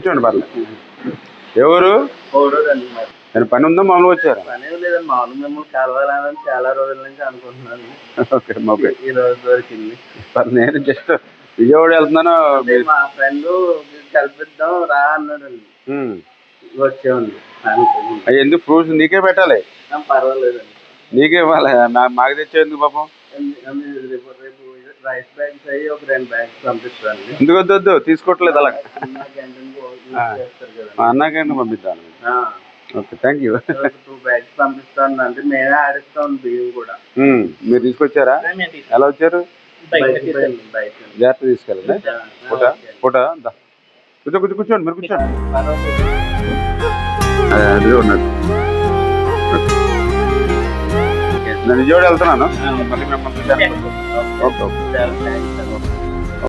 కూర్చోండి పర్లేదు ఎవరు? నేను పని ఉందా మామూలుగా వచ్చారా? పని లేదండి మామూలు మిమ్మల్ని కలవాలని చాలా రోజుల నుంచి అనుకుంటున్నాను. Okay okay. ఈ రోజు దొరికింది. నేను జస్ట్ విజయవాడ వెళ్తున్నాను. మా ఫ్రెండ్ కల్పిద్దాం రా అన్నాడండి. వచ్చేవండి ఎందుకు ఫ్రూట్స్ నీకే పెట్టాలి? పర్వాలేదండి. నీకే ఇవ్వాలి. మాకు తెచ్చేందుకు పాపం. రేపు రేపు రైస్ బ్యాగ్స్ అయ్యి ఒక రెండు బ్యాగ్స్ పంపిస్తాను ఎందుకు వద్దు వద్దు తీసుకోవట్లేదు అలా. అన్నకైనా పంపిస్తాను okay thank you two bags పంపిస్తాను అంటే మేమే ఆడిస్తాం బియ్యం కూడా. మీరు తీసుకొచ్చారా? ఎలా వచ్చారు? జాగ్రత్త తీసుకెళ్ళండి. పూట పూట. కూర్చో కూర్చో కూర్చోండి మీరు కూర్చోండి. అదే అదే నేను విజయవాడ వెళ్తున్నాను. మళ్ళీ మిమ్మల్ని ఓకే. ఓకే.